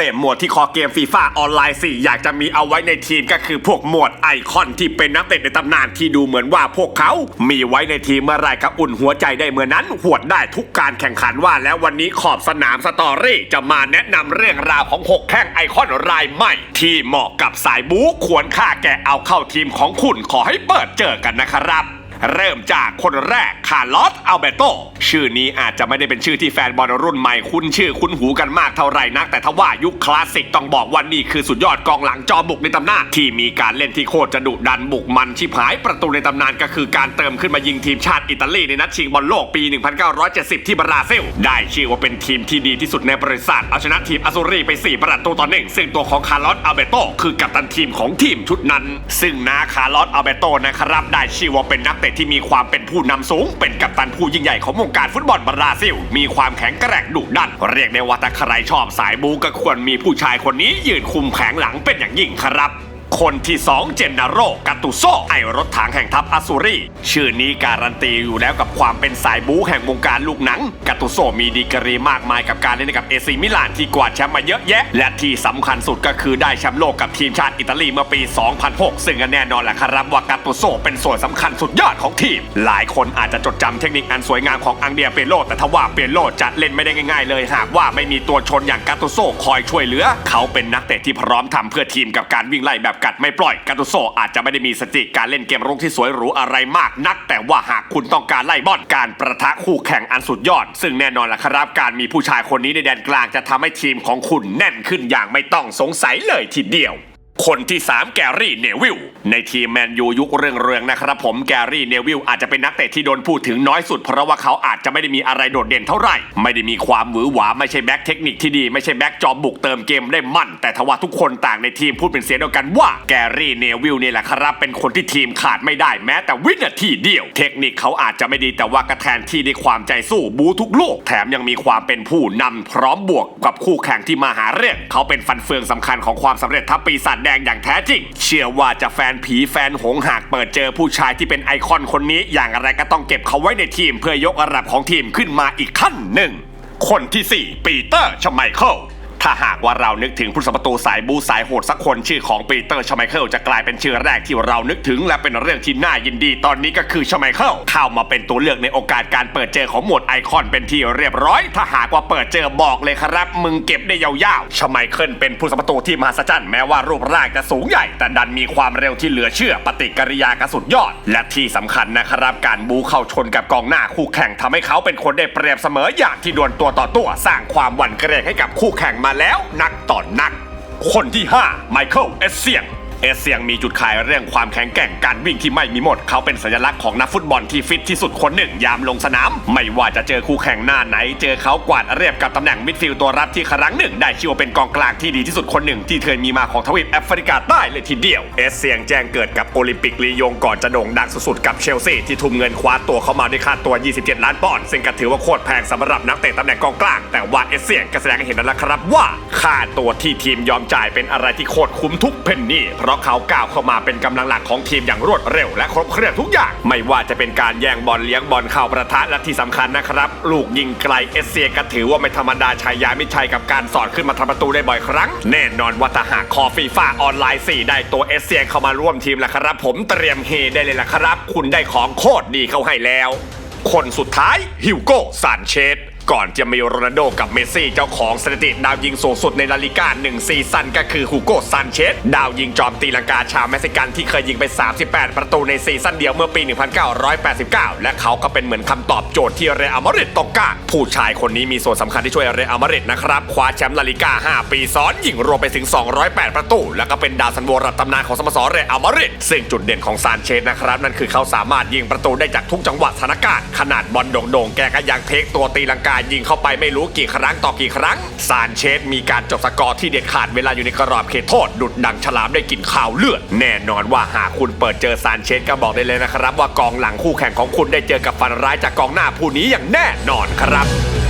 เตะหมวดที่คอเกมฟีฟ่าออนไลน์ 4 อยากจะมีเอาไว้ในทีมก็คือพวกหมวดไอคอนที่เป็นนักเตะในตำนานที่ดูเหมือนว่าพวกเขา มีไว้ในทีมเมื่อไรก็อุ่นหัวใจได้เมื่อนั้น หวดได้ทุกการแข่งขันว่าแล้ววันนี้ขอบสนามสตอรี่จะมาแนะนำเรื่องราวของ 6 แข้งไอคอนรายใหม่ ที่เหมาะกับสายบู๊ควรค่าแก่เอาเข้าทีมของคุณขอให้เปิดเจอกันนะครับ เริ่มจากคนแรกคาร์ลอสอัลเบโต ชื่อนี้อาจจะไม่ได้เป็นชื่อที่แฟนบอลรุ่นใหม่คุ้นชื่อคุ้นหูกันมากเท่าไหร่นัก แต่ทว่ายุคคลาสสิกต้องบอกว่านี่คือสุดยอดกองหลังจอบุกในตำนานที่มีการเล่นที่โคตรจะดุดันบุกมันชิบหายประตูในตำนานก็คือการเติมขึ้นมายิงทีมชาติอิตาลีในนัดชิงบอลโลกปี 1970 ที่บราซิล ได้ชื่อว่าเป็นทีมที่ดีที่สุดในประวัติศาสตร์เอาชนะทีมอาซูรีไป 4 ประตูต่อหนึ่งซึ่งตัวของคาร์ลอสอัลเบโตคือกัปตันทีมของทีมชุดนั้น ซึ่งนาคาร์ลอสอัลเบโตนะครับได้ชื่อว่าเป็นนักเตะที่มีความเป็นผู้นำสูง เป็นกัปตันผู้ยิ่งใหญ่ของวงการฟุตบอลบราซิล มีความแข็งแกร่งดุดัน เรียกได้ว่าถ้าใครชอบสายบูก็ควรมีผู้ชายคนนี้ยืนคุมแผงหลังเป็นอย่างยิ่งครับ คนที่2เจนนาโรกาตุโซไอรถถังแห่งทัพอสูรีชื่อนี้การันตีอยู่แล้วกับความเป็นสายบู๊แห่งวงการลูกหนังกาตุโซมีดีกรีมากมายกับการเล่นกับเอซีมิลานที่กวาดแชมป์มาเยอะแยะ และที่สำคัญสุดก็คือได้แชมป์โลกกับทีมชาติอิตาลีเมื่อปี 2006 ซึ่งแน่นอนแหละครับว่ากาตุโซเป็นส่วนสำคัญสุดยอดของทีม หลายคนอาจจะจดจำเทคนิคอันสวยงามของอังเดียเปโลแต่ทว่าเปโลจะเล่นไม่ได้ง่าย ๆ เลยหากว่าไม่มีตัวชนอย่างกาตุโซคอยช่วยเหลือ เขาเป็นนักเตะที่พร้อมทำเพื่อทีมกับการวิ่งไล่แบบกดไม่ปล่อยกาตุโซอาจจะไม่ได้มีสติการเล่นเกมรุกที่สวยหรูอะไรมากนัก แต่ว่าหากคุณต้องการไล่บอลการประทะคู่แข่งอันสุดยอด ซึ่งแน่นอนล่ะครับการมีผู้ชายคนนี้ในแดนกลางจะทำให้ทีมของคุณแน่นขึ้นอย่างไม่ต้องสงสัยเลยทีเดียว คนที่ 3 แกรี่เนวิลในทีมแมนยูยุคเรื่องเรืองๆนะครับผมแกรี่เนวิลอาจจะเป็นนักเตะที่โดนพูดถึงน้อยสุด เพราะว่าเขาอาจจะไม่ได้มีอะไรโดดเด่นเท่าไหร่ ไม่ได้มีความหวือหวาไม่ใช่แบ็คเทคนิคที่ดีไม่ใช่แบ็คจอมบุกเติมเกมได้มั่น แต่ทว่าทุกคนต่างในทีมพูดเป็นเสียงเดียวกันว่าแกรี่เนวิลเนี่ยแหละครับ เป็นคนที่ทีมขาดไม่ได้แม้แต่วินาทีเดียว เทคนิคเขาอาจจะไม่ดีแต่ว่ากระแทนที่ด้ความใจสู้บูทุกลูกแถมยังมีความเป็นผู้นำพร้อมบวกกับคู่แข่งที่มาหาเรื่องเขาเป็นฟันเฟืองสำคัญของความสำเร็จทัพปีศาจแดงอย่างแท้จริง เชื่อว่าจะแฟนผีแฟนหงหากเปิดเจอผู้ชายที่เป็นไอคอนคนนี้ อย่างไรก็ต้องเก็บเขาไว้ในทีม เพื่อยกระดับของทีมขึ้นมาอีกขั้นหนึ่ง คนที่ 4 ปีเตอร์ชไมเคิล ถ้าหากว่าเรานึกถึงผู้สาประตูสายบูสายโหดสักคนชื่อของปีเตอร์ชไมเคิลจะกลายเป็นชื่อแรกที่เรานึกถึง และเป็นเรื่องที่น่ายินดีตอนนี้ก็คือชไมเคิลเข้ามาเป็นตัวเลือกในโอกาสการเปิดเจอของหมวดไอคอนเป็นที่เรียบร้อย ถ้าหากว่าเปิดเจอบอกเลยครับ มึงเก็บได้ยาวๆชไมเคิลเป็นผู้สาประตูที่มหัศจรรย์แม้ว่ารูปร่างจะสูงใหญ่ แต่ดันมีความเร็วที่เหลือเชื่อปฏิกิริยากระสุดยอด และที่สำคัญนะครับการบูเข้าชนกับกองหน้าคู่แข่งทำให้เขาเป็นคนได้เปรียบเสมออย่างที่ดวลตัวต่อตัวสร้างความหวั่นเกรงให้กับคู่แข่งมาแล้วนักต่อนัก คนที่ 5 ไมเคิลเอสเซียง เอสเซียงมีจุดขายเรื่องความแข็งแกร่งการวิ่งที่ไม่มีหมด เขาเป็นสัญลักษณ์ของนักฟุตบอลที่ฟิตที่สุดคนหนึ่งยามลงสนาม ไม่ว่าจะเจอคู่แข่งหน้าไหน เจอเขากวาดเรียบกับตำแหน่งมิดฟิลด์ตัวรับที่ครั้งหนึ่ง ได้ชื่อว่าเป็นกองกลางที่ดีที่สุดคนหนึ่ง ที่เคยมีมาของทวีปแอฟริกาใต้เลยทีเดียวเอสเซียงแจ้งเกิดกับโอลิมปิกลียงก่อนจะโด่งดังสุดๆกับเชลซีที่ทุ่มเงินคว้าตัวเข้ามาด้วยค่าตัว 27 ล้านปอนด์ซึ่งก็ถือว่าโคตรแพงสำหรับนักเตะตำแหน่งกองกลางแต่ว่าเอสเซียงก็แสดงให้เห็นแล้วละครับว่าค่าตัวที่ทีมยอมจ่ายเป็นอะไรที่โคตรคุ้มทุกเพนนีเพราะเขาก้าวเข้ามาเป็นกำลังหลักของทีมอย่างรวดเร็วและครบเครื่องทุกอย่าง ไม่ว่าจะเป็นการแย่งบอลเลี้ยงบอลเข้าประทะและที่สำคัญนะครับ ลูกยิงไกลเอสเซียก็ถือว่าไม่ธรรมดาชัยามิชัยกับการสอดขึ้นมาทำประตูได้บ่อยครั้ง แน่นอนว่าถ้าหากคอฟีฟ่าออนไลน์ 4 ได้ตัวเอสเซียเข้ามาร่วมทีมแล้วครับ ผมเตรียมเฮได้เลยล่ะครับ คุณได้ของโคตรดีเข้าให้แล้ว คนสุดท้ายฮิวโก้ซานเชส ก่อนจะมีโรนัลโดกับเมสซี่เจ้าของสถิติดาวยิงสูงสุดในลาลิก้า1ซีซั่นก็คือฮูโกซานเชสดาวยิงจอมตีลังกาชาวเม็กซิกันที่เคยยิงไป 38 ประตูในซีซั่นเดียวเมื่อปี 1989 และเขาก็เป็นเหมือนคำตอบโจทย์ที่เรอัลมาดริดต้องการผู้ชายคนนี้มีส่วนสำคัญที่ช่วยเรอัลมาดริดนะครับคว้าแชมป์ลาลิก้า 5 ปีซ้อนยิงรวมไปถึง 208 ประตู แล้วก็เป็นดาวซันโวระตำนานของสโมสรเรอัลมาดริดซึ่งจุดเด่นของซานเชสนะครับนั่นคือเขาสามารถยิงประตูได้จากทุกจังหวะสถานการณ์ขนาดบอลโด่งๆแกก็ยังเทคตัวตีลังกายิงเข้าไปไม่รู้กี่ครั้งต่อกี่ครั้ง ซานเชสมีการจบสกอร์ที่เด็ดขาดเวลาอยู่ในกรอบเขตโทษ ดุดดังฉลามได้กินข่าวเลือด แน่นอนว่าหากคุณเปิดเจอซานเชสก็บอกได้เลยนะครับ ว่ากองหลังคู่แข่งของคุณได้เจอกับฟันร้ายจากกองหน้าผู้นี้อย่างแน่นอนครับ